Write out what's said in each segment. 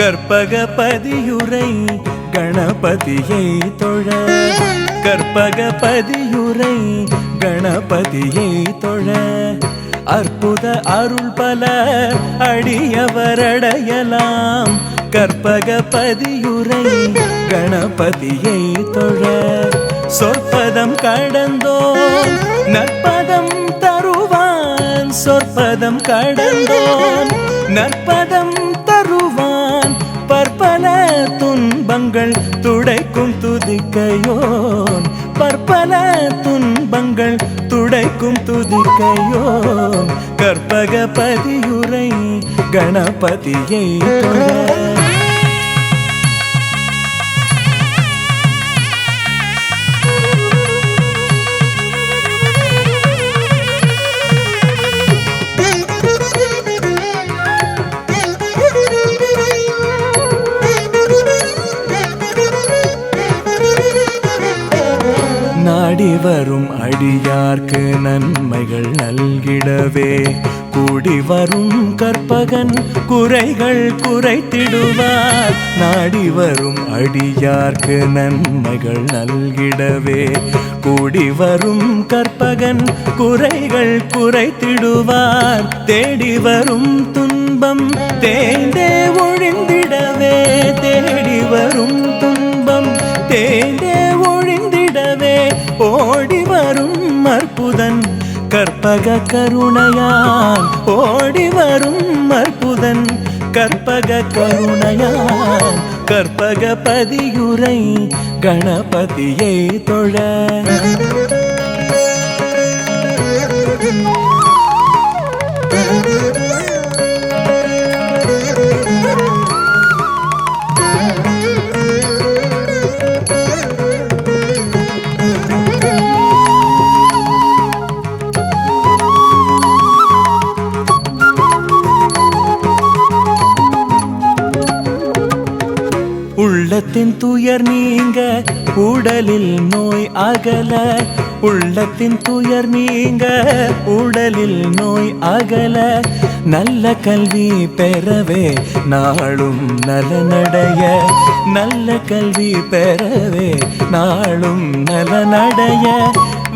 கற்பகபதியுரை கணபதியை தொழ. கற்பகபதியுரை கணபதியை தொழ. அற்புத அருள் பல அடியவரடையலாம் கற்பகபதியுரை கணபதியை தொழ. சொற்பதம் கடந்தோன் நற்பதம் தருவான். சொற்பதம் கடந்தோன் நற்பதம் தரு துன்பங்கள் துடைக்கும் துதிக்கையோன் பற்பல துன்பங்கள் துடைக்கும் துதிக்கையோன் கற்பக பதியுரை கணபதியை நாடி வரும் அடியார்க்கு நன்மைகள் நல்கிடவே. கூடி வரும் கற்பகன் குறைகள் குறைத்திடுவார். நாடி வரும் அடியார்க்கு நன்மைகள் நல்கிடவே. கூடி வரும் கற்பகன் குறைகள் குறைத்திடுவார். தேடி வரும் துன்பம் தேய்ந்தே ஒழிந்திடவே. தேடி வரும் துன்பம் கற்பக கருணையான் ஓடி வரும் அற்புதன் கற்பக கருணையான் கற்பக பதியுரை கணபதியை தொழ Thank you. உள்ளத்தின் துயர் நீங்க உடலில் நோய் அகல. உள்ளத்தின் துயர் நீங்க உடலில் நோய் அகல. நல்ல கல்வி பெறவே நாளும் நலனடைய. நல்ல கல்வி பெறவே நாளும் நலனடைய.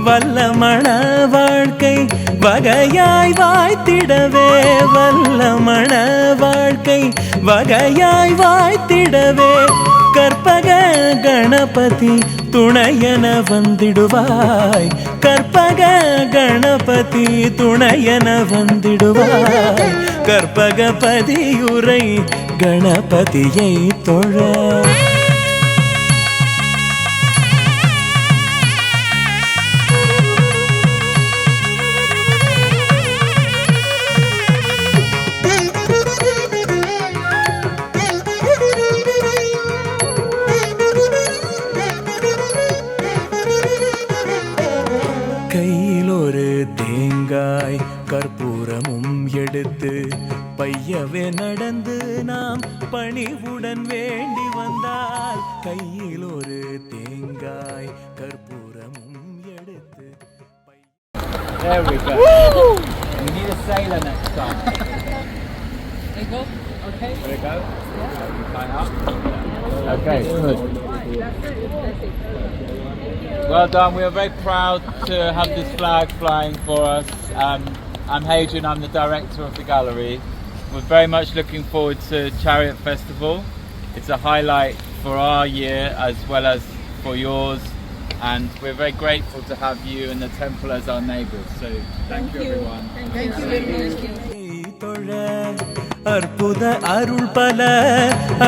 வல்லமண வாழ்க்கை வகையாய் வாய்த்திடவே. வல்லமண வாழ்க்கை வகையாய் வாய்த்திடவே. கற்பக கணபதி துணையன வந்திடுவாய். கற்பக கணபதி துணையன வந்திடுவாய். கற்பகபதியுரை கணபதியை தொழ. எடுத்து பையவே நடந்து நாம் பணிவுடன் வேண்டி வந்தால் கையில் ஒரு தேங்காய் கற்பூரமும் எடுத்து by- There we go. We need a sailor next time. There you go. Okay. There you go. Line up. Okay, good. Well done. We are very proud to have this flag flying for us. Um, I'm Hadrian, I'm the director of the gallery. We're very much looking forward to Chariot Festival. It's a highlight for our year as well as for yours. And we're very grateful to have you and the temple as our neighbours. So thank, you, everyone. தொழ அற்புத அருள் பல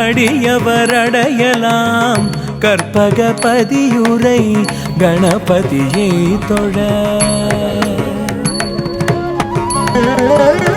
அடியவர் அடையலாம் கற்பக பதியுரை கணபதியை தொழ Thank you.